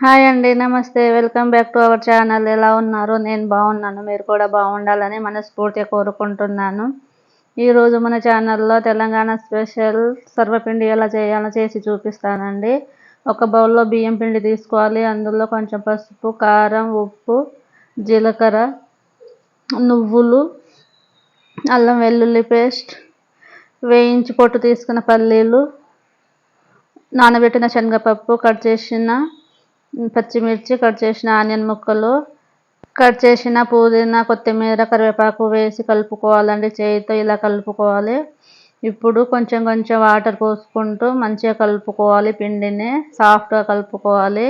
Hi అండి నమస్తే. Welcome back to our channel. ఎలా ఉన్నారు? నేను బాగున్నాను. మీరు కూడా బాగుండాలని మనస్ఫూర్తిగా కోరుకుంటున్నాను. ఈరోజు మన ఛానల్లో తెలంగాణ స్పెషల్ సర్వపిండి ఎలా చేయాలో చేసి చూపిస్తానండి. ఒక బౌల్లో బియ్యం పిండి తీసుకోవాలి. అందులో కొంచెం పసుపు కారం ఉప్పు జీలకర్ర నువ్వులు అల్లం వెల్లుల్లి పేస్ట్ వేయించి పొట్టు తీసుకున్న పల్లీలు నానబెట్టిన శనగపప్పు కట్ చేసిన పచ్చిమిర్చి కట్ చేసిన ఆనియన్ ముక్కలు కట్ చేసిన పుదీనా కొత్తిమీర కరివేపాకు వేసి కలుపుకోవాలండి. చేయితో ఇలా కలుపుకోవాలి. ఇప్పుడు కొంచెం కొంచెం వాటర్ పోసుకుంటూ మంచిగా కలుపుకోవాలి. పిండిని సాఫ్ట్గా కలుపుకోవాలి.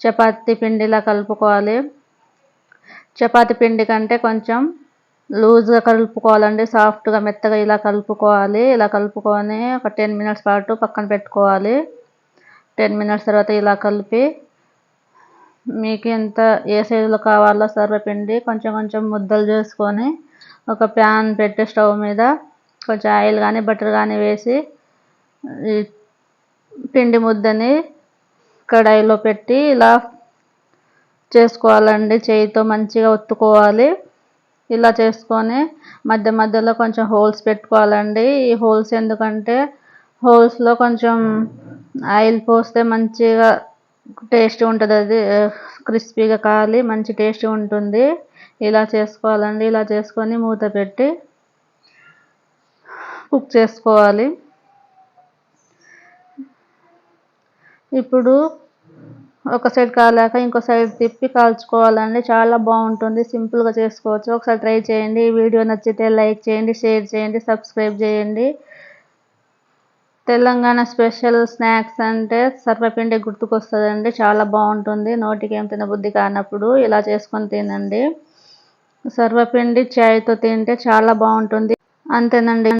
చపాతీ పిండిలా కలుపుకోవాలి. చపాతీ పిండి కంటే కొంచెం లూజ్గా కలుపుకోవాలండి. సాఫ్ట్గా మెత్తగా ఇలా కలుపుకోవాలి. ఇలా కలుపుకొని ఒక టెన్ మినిట్స్ పాటు పక్కన పెట్టుకోవాలి. టెన్ మినిట్స్ తర్వాత ఇలా కలిపి మీకు ఎంత ఏ సైజులో కావాలో సర్వపిండి కొంచెం కొంచెం ముద్దలు చేసుకొని ఒక ప్యాన్ పెట్టి స్టవ్ మీద కొంచెం ఆయిల్ కానీ బటర్ కానీ వేసి ఈ పిండి ముద్దని కడాయిలో పెట్టి ఇలా చేసుకోవాలండి. చేయితో మంచిగా ఒత్తుకోవాలి. ఇలా చేసుకొని మధ్య మధ్యలో కొంచెం హోల్స్ పెట్టుకోవాలండి. ఈ హోల్స్ ఎందుకంటే హోల్స్లో కొంచెం ఆయిల్ పోస్తే మంచిగా టేస్ట్ ఉంటుంది అది. క్రిస్పీగా కాలి మంచి టేస్ట్ ఉంటుంది. ఇలా చేసుకోవాలండి ఇలా చేసుకొని మూత పెట్టి కుక్ చేసుకోవాలి. ఇప్పుడు ఒక సైడ్ కాలాక ఇంకో సైడ్ తిప్పి కాల్చుకోవాలండి. చాలా బాగుంటుంది సింపుల్గా చేసుకోవచ్చు. ఒకసారి ట్రై చేయండి. ఈ వీడియో నచ్చితే లైక్ చేయండి షేర్ చేయండి సబ్స్క్రైబ్ చేయండి. తెలంగాణ స్పెషల్ స్నాక్స్ అంటే సర్వపిండి గుర్తుకొస్తుందండి. చాలా బాగుంటుంది. నోటికి ఏం తినబుద్ధి కానప్పుడు ఇలా చేసుకొని తినండి. సర్వపిండి చాయ్తో తింటే చాలా బాగుంటుంది. అంతేనండి.